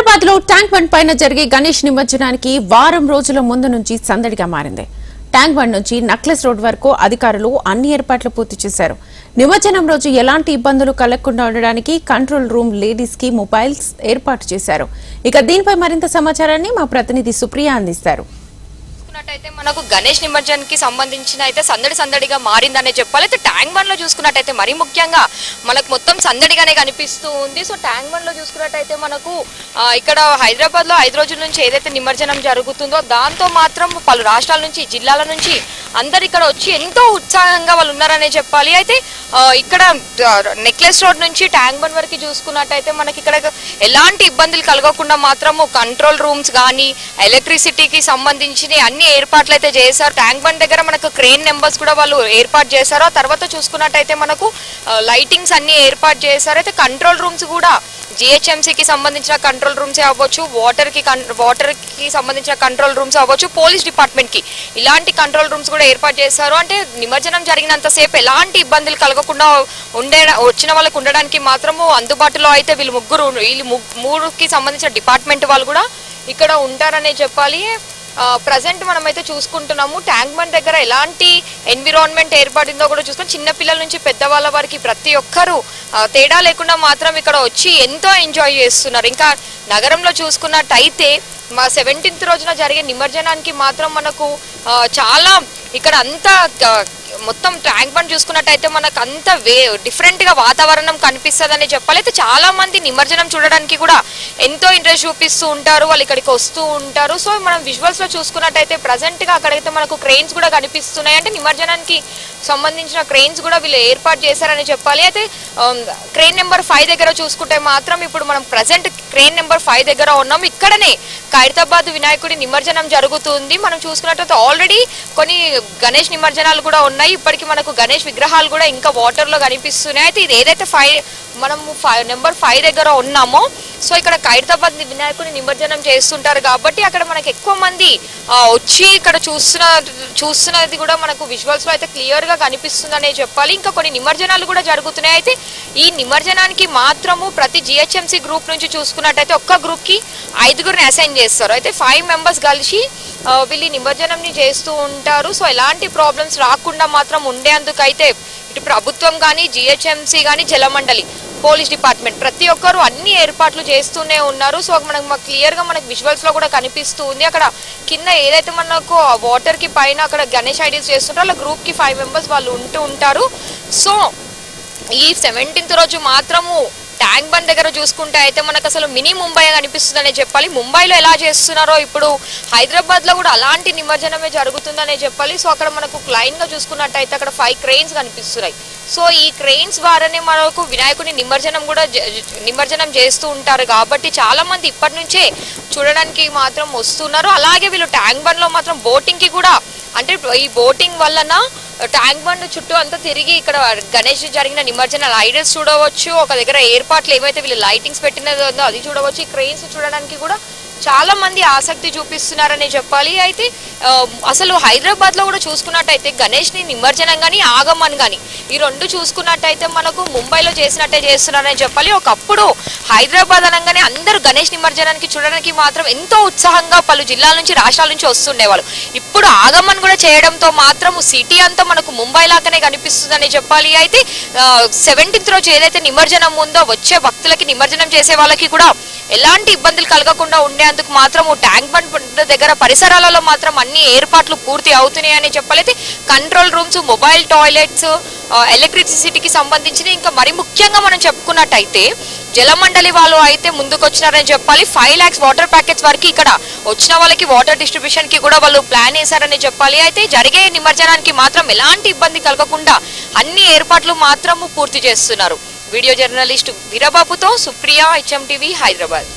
హైదరాబాద్లో tank bund పైన జరిగే గణేష్ నిమజ్జనానికి వారం రోజుల ముందు నుంచి సందడిగా మారింది. ట్యాంక్ బండ్ నుంచి నక్లెస్ రోడ్ వరకు అధికారులు అన్ని ఏర్పాట్లు పూర్తి చేశారు. నిమజ్జనం రోజు ఎలాంటి ఇబ్బందులు కలగకుండా ఉండడానికి కంట్రోల్ రూమ్ లేడీస్కి మొబైల్స్ ఏర్పాటు చేశారు. ఇక దీనిపై మరింత సమాచారాన్ని మా ప్రతినిధి సుప్రియ అందిస్తారు. చూసుకున్నట్టయితే మనకు గణేష్ నిమజ్జనానికి సంబంధించిన అయితే సందడి సందడిగా మారిందనే చెప్పాలి. అయితే ట్యాంక్ బండ్లో చూసుకున్నట్టయితే మరీ ముఖ్యంగా మనకు మొత్తం సందడిగానే కనిపిస్తూ ఉంది. సో ట్యాంక్ బండ్లో చూసుకున్నట్టయితే మనకు ఇక్కడ హైదరాబాద్లో ఐదు రోజుల నుంచి ఏదైతే నిమజ్జనం జరుగుతుందో దాంతో మాత్రం పలు రాష్ట్రాల నుంచి జిల్లాల నుంచి అందరు ఇక్కడ వచ్చి ఎంతో ఉత్సాహంగా వాళ్ళు ఉన్నారనే చెప్పాలి. అయితే ఇక్కడ నెక్లెస్ రోడ్ నుంచి ట్యాంక్ బండ్ వరకు చూసుకున్నట్టయితే మనకి ఇక్కడ ఎలాంటి ఇబ్బందులు కలగకుండా మాత్రము కంట్రోల్ రూమ్స్ కానీ ఎలక్ట్రిసిటీకి సంబంధించిన అన్ని అన్ని ఏర్పాట్లు అయితే చేశారు. ట్యాంక్ బండ్ దగ్గర మనకు క్రెయిన్ నెంబర్స్ కూడా వాళ్ళు ఏర్పాటు చేశారు. ఆ తర్వాత చూసుకున్నట్టయితే మనకు లైటింగ్స్ అన్ని ఏర్పాటు చేశారు. అయితే కంట్రోల్ రూమ్స్ కూడా జిహెచ్ఎంసీకి సంబంధించిన కంట్రోల్ రూమ్సే అవ్వచ్చు వాటర్కి వాటర్కి సంబంధించిన కంట్రోల్ రూమ్స్ అవ్వచ్చు పోలీస్ డిపార్ట్మెంట్కి ఇలాంటి కంట్రోల్ రూమ్స్ కూడా ఏర్పాటు చేశారు. అంటే నిమజ్జనం జరిగినంతసేపు ఎలాంటి ఇబ్బందులు కలగకుండా ఉండే వచ్చిన వాళ్ళకు ఉండడానికి మాత్రము అందుబాటులో అయితే వీళ్ళు ముగ్గురు వీళ్ళు ముగ్- మూడుకి సంబంధించిన డిపార్ట్మెంట్ వాళ్ళు కూడా ఇక్కడ ఉంటారనే చెప్పాలి. ప్రజెంట్ మనమైతే చూసుకుంటున్నాము. ట్యాంక్ బండ్ దగ్గర ఎలాంటి ఎన్విరాన్మెంట్ ఏర్పడిందో కూడా చూసుకొని చిన్నపిల్లల నుంచి పెద్దవాళ్ళ వారికి ప్రతి ఒక్కరూ తేడా లేకుండా మాత్రం ఇక్కడ వచ్చి ఎంతో ఎంజాయ్ చేస్తున్నారు. ఇంకా నగరంలో చూసుకున్నట్టయితే మా సెవెంటీన్త్ రోజున జరిగే నిమజ్జనానికి మాత్రం మనకు చాలా ఇక్కడ అంతా మొత్తం ట్యాంక్ బండ్ చూసుకున్నట్టయితే మనకు అంత వే డిఫరెంట్గా వాతావరణం కనిపిస్తుందని చెప్పాలి. అయితే చాలా మంది నిమజ్జనం చూడడానికి కూడా ఎంతో ఇంట్రెస్ట్ చూపిస్తూ ఉంటారు వాళ్ళు ఇక్కడికి వస్తూ ఉంటారు. సో మనం విజువల్స్లో చూసుకున్నట్టయితే ప్రజెంట్గా అక్కడైతే మనకు క్రెయిన్స్ కూడా కనిపిస్తున్నాయి. అంటే నిమజ్జనానికి సంబంధించిన క్రెయిన్స్ కూడా వీళ్ళు ఏర్పాటు చేశారని చెప్పాలి. అయితే క్రెయిన్ నెంబర్ ఫైవ్ దగ్గర చూసుకుంటే మాత్రం ఇప్పుడు మనం ప్రజెంట్ క్రెయిన్ నెంబర్ ఫైవ్ దగ్గర ఉన్నాం. ఇక్కడనే ఖైరతాబాద్ వినాయకుడి నిమజ్జనం జరుగుతుంది. మనం చూసుకున్నట్టయితే ఆల్రెడీ కొన్ని గణేష్ నిమజ్జనాలు కూడా ఉన్నాయి. ఇప్పటికి మనకు గణేష్ విగ్రహాలు కూడా ఇంకా వాటర్లో కనిపిస్తున్నాయి. అయితే ఇది ఏదైతే ఫైవ్ మనము ఫైవ్ నెంబర్ ఫైవ్ దగ్గర ఉన్నామో సో ఇక్కడ ఖైరతాబాద్ వినాయకుని నిమజ్జనం చేస్తుంటారు కాబట్టి అక్కడ మనకు ఎక్కువ మంది వచ్చి ఇక్కడ చూస్తున్న చూస్తున్నది కూడా మనకు విజువల్స్లో అయితే క్లియర్గా కనిపిస్తుందనే చెప్పాలి. ఇంకా కొన్ని నిమజ్జనాలు కూడా జరుగుతున్నాయి. అయితే ఈ నిమజ్జనానికి మాత్రము ప్రతి జిహెచ్ఎంసీ గ్రూప్ నుంచి చూసుకున్నట్టయితే ఒక్క గ్రూప్కి ఐదుగురిని అసైన్ చేస్తారు. అయితే ఫైవ్ మెంబర్స్ కలిసి వీళ్ళు నిమజ్జనం చేస్తూ ఉంటారు. సో ఎలాంటి ప్రాబ్లమ్స్ రాకుండా మాత్రం ఉండేందుకైతే ఇటు ప్రభుత్వం కానీ జిహెచ్ఎంసీ కానీ జలమండలి పోలీస్ డిపార్ట్మెంట్ ప్రతి ఒక్కరు అన్ని ఏర్పాట్లు చేస్తూనే ఉన్నారు. సో మనకు మాకు క్లియర్గా మనకు విజువల్స్లో కూడా కనిపిస్తూ ఉంది. అక్కడ కింద ఏదైతే మనకు వాటర్కి పైన అక్కడ గణేష్ ఐడీస్ చేస్తుంటారో అలా గ్రూప్కి ఫైవ్ మెంబర్స్ వాళ్ళు ఉంటూ ఉంటారు. సో ఈ సెవెంటీన్త్ రోజు మాత్రము ట్యాంక్ బండ్ దగ్గర చూసుకుంటే అయితే మనకు అసలు మినీ ముంబై అనిపిస్తుందనే చెప్పాలి. ముంబైలో ఎలా చేస్తున్నారో ఇప్పుడు హైదరాబాద్లో కూడా అలాంటి నిమజ్జనమే జరుగుతుందనే చెప్పాలి. సో అక్కడ మనకు క్లైన్గా చూసుకున్నట్టయితే అక్కడ ఫైవ్ క్రెయిన్స్ కనిపిస్తున్నాయి. సో ఈ క్రెయిన్స్ ద్వారానే మనకు వినాయకుని నిమజ్జనం కూడా జ- నిమజ్జనం చేస్తూ ఉంటారు. కాబట్టి చాలా మంది ఇప్పటి నుంచే చూడడానికి మాత్రం వస్తున్నారు. అలాగే వీళ్ళు ట్యాంక్ బండ్లో మాత్రం బోటింగ్కి కూడా అంటే ఈ బోటింగ్ వలన ట్యాంక్ బండ్ చుట్టూ అంతా తిరిగి ఇక్కడ గణేష్ జరిగిన నిమజ్జన ఐడల్స్ చూడవచ్చు ఒక దగ్గర ఏర్పాట్లు ఏమైతే వీళ్ళు లైటింగ్స్ పెట్టినది అది చూడవచ్చు. ఈ క్రెయిన్స్ చూడడానికి కూడా చాలా మంది ఆసక్తి చూపిస్తున్నారని చెప్పాలి. అయితే అసలు హైదరాబాద్లో కూడా చూసుకున్నట్టయితే గణేష్ని నిమజ్జనం కానీ ఆగమన్ కానీ ఈ రెండు చూసుకున్నట్టయితే మనకు ముంబైలో చేసినట్టే చేస్తున్నారని చెప్పాలి. ఒకప్పుడు హైదరాబాద్ అనగానే అందరూ గణేష్ నిమజ్జనానికి చూడడానికి మాత్రం ఎంతో ఉత్సాహంగా పలు జిల్లాల నుంచి రాష్ట్రాల నుంచి వస్తుండేవాళ్ళు. ఇప్పుడు ఆగమన్ కూడా చేయడంతో మాత్రం సిటీ అంతా మనకు ముంబై లాగానే కనిపిస్తుందని చెప్పాలి. అయితే సెవెంటీన్త్ రోజు ఏదైతే నిమజ్జనం ఉందో వచ్చే భక్తులకి నిమజ్జనం చేసే వాళ్ళకి కూడా ఎలాంటి ఇబ్బందులు కలగకుండా ఉండేందుకు మాత్రం ట్యాంక్ బండ్ దగ్గర పరిసరాలలో మాత్రం అన్ని ఏర్పాట్లు పూర్తి అవుతున్నాయని చెప్పాలైతే కంట్రోల్ రూమ్స్ మొబైల్ టాయిలెట్స్ ఎలక్ట్రిసిటీకి సంబంధించిన ఇంకా మరి ముఖ్యంగా మనం చెప్పుకున్నట్టయితే జలమండలి వాళ్ళు అయితే ముందుకొచ్చినారని చెప్పాలి. ఫైవ్ ల్యాక్స్ వాటర్ ప్యాకెట్స్ వరకు ఇక్కడ వచ్చిన వాళ్ళకి వాటర్ డిస్ట్రిబ్యూషన్కి కూడా వాళ్ళు ప్లాన్ వేశారని చెప్పాలి. అయితే జరిగే నిమజ్జనానికి మాత్రం ఎలాంటి ఇబ్బంది కలగకుండా అన్ని ఏర్పాట్లు మాత్రము పూర్తి చేస్తున్నారు. వీడియో జర్నలిస్ట్ వీరబాబుతో సుప్రియ హెచ్ఎం టీవీ హైదరాబాద్